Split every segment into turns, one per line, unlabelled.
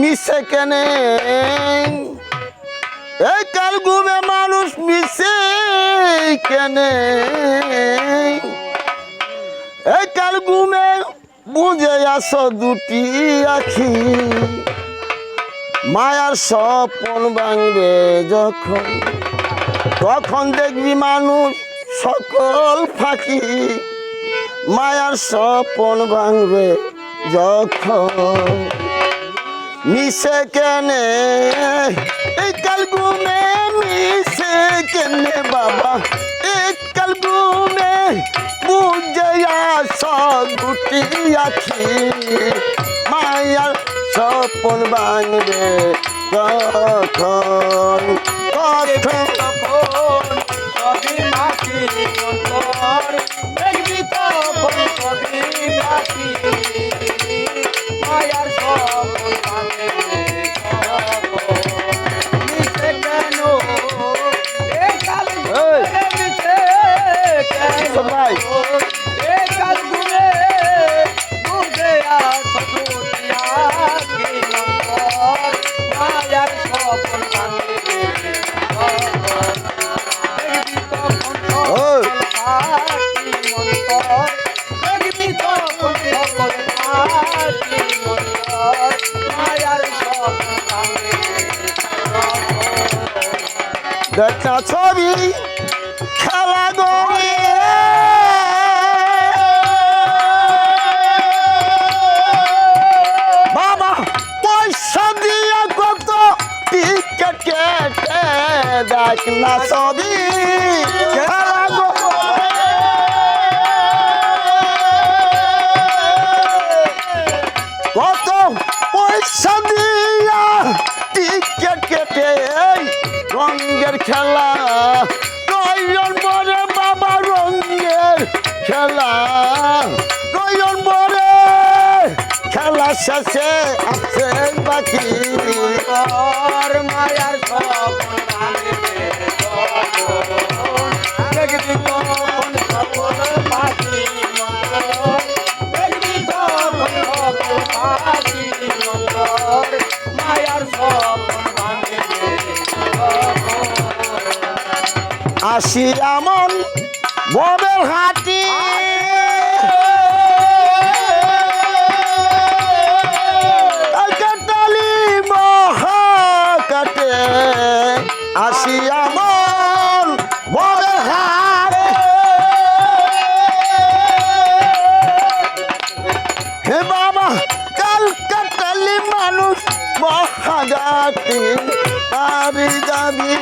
মিশে কেনে? এই কাল ঘুমে মানুষ মিশে কেনে? এই কাল ঘুমে বুঝে আসো দুটি আখি। মায়ার স্বপন ভাঙবে যখন। তখন দেখবি মানুষ সকল ফাঁকি। মায়ার স্বপন ভাঙবে যখন। মিশে কেনে, এই কাল ঘুমে মিশে কেনে বাবা, এই কাল ঘুমে বুঝে আস দুটি আখি। মায়ার স্বপন ভাঙবে কখন কখন
তখন সবই
দেখা ছবি খেলা দেখ না ছবি। খেলা কত পয়সা দিয়া টিকেট কেটে এই রঙের খেলা। নয়ন বরে বাবা রঙের খেলা। নয়ন বরে খেলা শেষে আছে বাকি।
মায়ার সব
আসি এমন ববের মহাজাতি পারি যাবি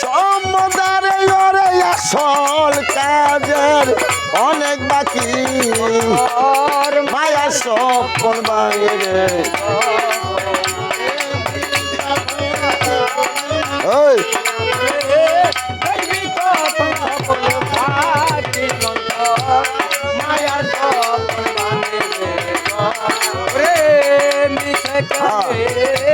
সমুদারে ওরে আসল কাজের অনেক বাকি। মায়া সপন বাইরে
দেখবি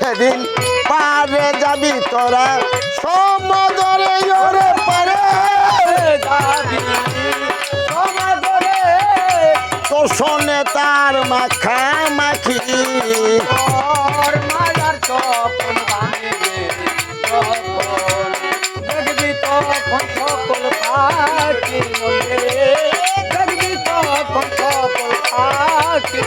সেদিন পারে যাবি তোরা, সমদরে ওরে পারে
যাবি। সমাদরে
তোর শোনে তার মাখা মাখি
তোর মায়ার স্বপ্ন তখন দেখবি তখন সকল পাখি মনে। দেখবি তখন সকল পাখি।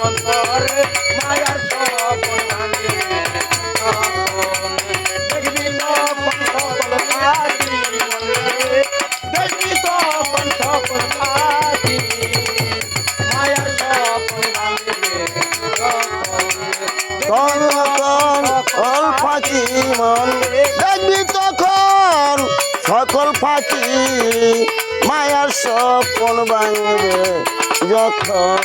জীবন্তর মায়ার স্বপন ভাঙিবে তখন দেখবি তখন সকল পাখি দেখবি তখন সকল পাখি মায়ার স্বপন ভাঙিবে তখন
তখন ফাঁকি মন দেখবি তখন সকল ফাঁকি মায়ার স্বপন যখন।